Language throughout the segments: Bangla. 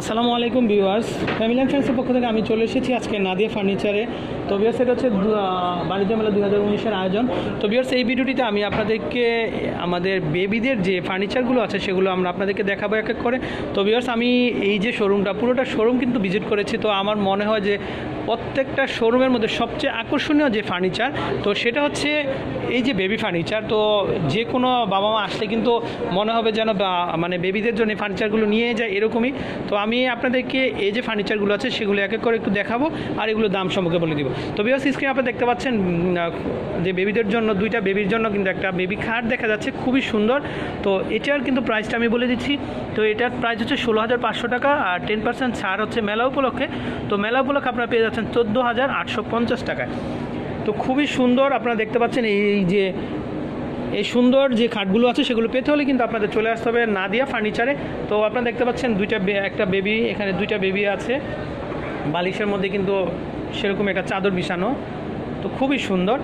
আসসালামু আলাইকুম ভিউয়ার্স। ফ্যামিলি অ্যান্ড ফ্রেন্ডসের পক্ষ থেকে আমি চলে এসেছি আজকে নাদিয়া ফার্নিচারে। তো বিয়ার্স এটা হচ্ছে বাণিজ্য মেলা দু হাজার উনিশের আয়োজন। তো বিয়ার্স এই ভিডিওটিতে আমি আপনাদেরকে আমাদের বেবিদের যে ফার্নিচারগুলো আছে, সেগুলো আমরা আপনাদেরকে দেখাবো এক এক করে। তো বিয়ার্স আমি এই যে শোরুমটা পুরোটা শোরুম কিন্তু ভিজিট করেছি। তো আমার মনে হয় যে প্রত্যেকটা শোরুমের মধ্যে সবচেয়ে আকর্ষণীয় যে ফার্নিচার তো সেটা হচ্ছে এই যে বেবি ফার্নিচার তো যে কোনো বাবা মা আসলে কিন্তু মনে হবে যেন মানে বেবিদের জন্য ফার্নিচারগুলো নিয়ে যায় এরকমই। তো আমি আপনাদেরকে এই যে ফার্নিচারগুলো আছে সেগুলো এক এক করে একটু দেখাবো আর এগুলো দাম সম্পর্কে বলে দিব। তো বিয়াস স্ক্রিন আপনি দেখতে পাচ্ছেন যে বেবিদের জন্য, দুইটা বেবির জন্য কিন্তু একটা বেবি খাট দেখা যাচ্ছে, খুবই সুন্দর। তো এটার কিন্তু প্রাইসটা আমি বলে দিচ্ছি। তো এটার প্রাইস হচ্ছে ষোলো হাজার পাঁচশো টাকা আর টেন পার্সেন্ট ছাড় হচ্ছে মেলা উপলক্ষে। তো মেলা উপলক্ষে আপনারা পেয়ে চোদ্দ হাজার আটশো পঞ্চাশ টাকায়। তো খুবই সুন্দর আপনারা দেখতে পাচ্ছেন এই যে, এই সুন্দর যে খাটগুলো আছে সেগুলো পেতে হলে কিন্তু আপনাদের চলে আসতে হবে না নাদিয়া ফার্নিচারে। তো আপনারা দেখতে পাচ্ছেন দুইটা একটা বেবি, এখানে দুইটা বেবি আছে। বালিশের মধ্যে কিন্তু সেরকম একটা চাদর বিছানো। তো খুবই সুন্দর।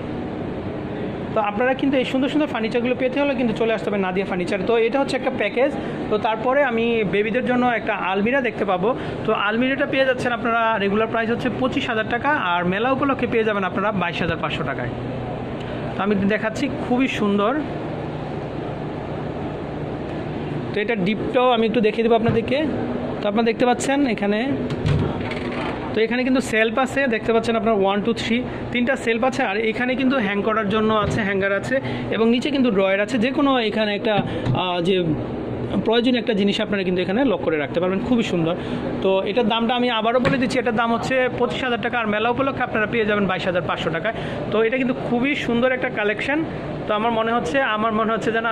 তো আপনারা কিন্তু এই সুন্দর সুন্দর ফার্নিচারগুলো পেতে হলে কিন্তু চলে আসতে হবে নাদিয়া ফার্নিচার তো এটা হচ্ছে একটা প্যাকেজ তো তারপরে আমি বেবিদের জন্য একটা আলমিরা দেখতে পাবো। তো আলমিরাটা পেয়ে যাচ্ছেন আপনারা রেগুলার প্রাইস হচ্ছে পঁচিশ হাজার টাকা আর মেলা উপলক্ষে পেয়ে যাবেন আপনারা বাইশ হাজার পাঁচশো টাকায়। তো আমি দেখাচ্ছি, খুবই সুন্দর। তো এটা ডিপটাও আমি একটু দেখিয়ে দেবো আপনাদেরকে। তো আপনারা দেখতে পাচ্ছেন এখানে তো এখানে কিন্তু সেলফ আছে, দেখতে পাচ্ছেন আপনার ওয়ান টু থ্রি তিনটা সেলফ আছে, আর এখানে কিন্তু হ্যাং করার জন্য আছে হ্যাঙ্গার আছে, এবং নিচে কিন্তু ড্রয়ার আছে, যে কোনো এখানে একটা যে প্রয়োজনীয় একটা জিনিস আপনারা কিন্তু এখানে লক করে রাখতে পারবেন, খুবই সুন্দর। তো এটার দামটা আমি আবারও বলে দিচ্ছি, এটার দাম হচ্ছে পঁচিশ হাজার টাকা, আর মেলা উপলক্ষে আপনারা পেয়ে যাবেন বাইশ হাজার পাঁচশো টাকায়। তো এটা কিন্তু খুবই সুন্দর একটা কালেকশন তো আমার মনে হচ্ছে, আমার মনে হচ্ছে যেন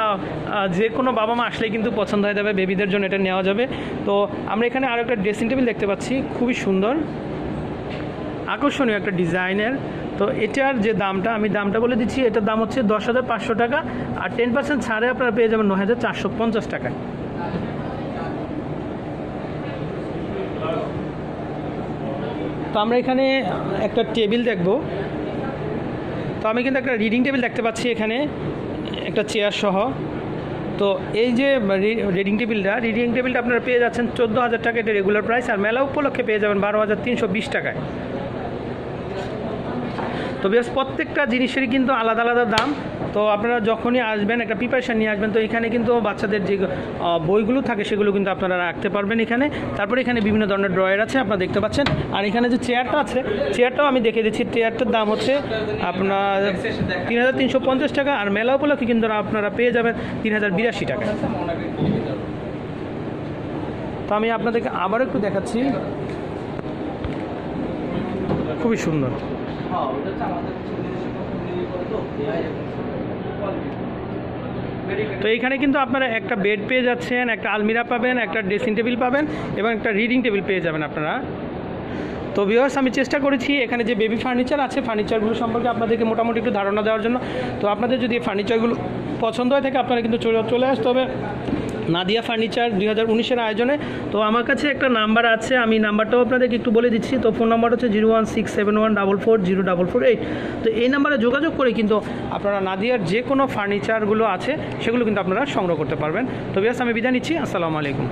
যে কোনো বাবা মা আসলেই কিন্তু পছন্দ হয়ে যাবে বেবিদের জন্য এটা নেওয়া যাবে। তো আমরা এখানে আরও একটা ড্রেসিং টেবিল দেখতে পাচ্ছি, খুবই সুন্দর। আকর্ষণীয় একটা ডিজাইনের। তো এটার যে দামটা, আমি দামটা বলে দিচ্ছি, এটার দাম হচ্ছে দশ হাজার পাঁচশো টাকা আর টেন পার্সেন্ট ছাড়ে আপনারা পেয়ে যাবেন নয় হাজার চারশো পঞ্চাশ টাকায়। তো আমরা এখানে একটা টেবিল দেখব। তো আমি কিন্তু একটা রিডিং টেবিল দেখতে পাচ্ছি এখানে, একটা চেয়ার সহ। তো এই যে রিডিং টেবিলটা রিডিং টেবিলটা আপনারা পেয়ে যাচ্ছেন চোদ্দ হাজার টাকা এটা রেগুলার প্রাইস আর মেলা উপলক্ষে পেয়ে যাবেন বারো হাজার তিনশো বিশ টাকায়। তো বেশ প্রত্যেকটা জিনিসেরই কিন্তু আলাদা আলাদা দাম। তো আপনারা যখনই আসবেন, একটা প্রিপারেশান নিয়ে আসবেন, তো এখানে কিন্তু বাচ্চাদের যে বইগুলো থাকে, সেগুলো কিন্তু আপনারা রাখতে পারবেন এখানে। তারপরে এখানে বিভিন্ন ধরনের ড্রয়ার আছে, আপনারা দেখতে পাচ্ছেন। আর এখানে যে চেয়ারটা আছে চেয়ারটাও আমি দেখে দিচ্ছি। চেয়ারটার দাম হচ্ছে আপনার তিন হাজার তিনশো পঞ্চাশ টাকা, আর মেলা উপলক্ষে কিন্তু আপনারা পেয়ে যাবেন তিন হাজার বিরাশি টাকা। তো আমি আপনাদেরকে আবার একটু দেখাচ্ছি। খুবই সুন্দর। তো এইখানে কিন্তু আপনারা একটা বেড পেয়ে যাচ্ছেন, একটা আলমিরা পাবেন, একটা ড্রেসিং টেবিল পাবেন এবং একটা রিডিং টেবিল পেয়ে যাবেন আপনারা। তো ভিউয়ার্স আমি চেষ্টা করেছি এখানে যে বেবি ফার্নিচার আছে ফার্নিচারগুলো সম্পর্কে আপনাদেরকে মোটামুটি একটু ধারণা দেওয়ার জন্য। তো আপনাদের যদি ফার্নিচারগুলো পছন্দ হয়ে থাকে, আপনারা কিন্তু চলে আসতে হবে। নাদিয়া ফার্নিচার দুই হাজার উনিশের আয়োজনে। তো আমার কাছে একটা নাম্বার আছে, আমি নাম্বারটাও আপনাদেরকে একটু বলে দিচ্ছি। তো ফোন নাম্বার হচ্ছে zero one six seven one double four zero double four eight. তো এই নাম্বারে যোগাযোগ করে কিন্তু আপনারা নাদিয়ার যে কোনো ফার্নিচারগুলো আছে, সেগুলো কিন্তু আপনারা সংগ্রহ করতে পারবেন। তো ব্যাস, আমি বিদায় নিচ্ছি। আসসালামু আলাইকুম।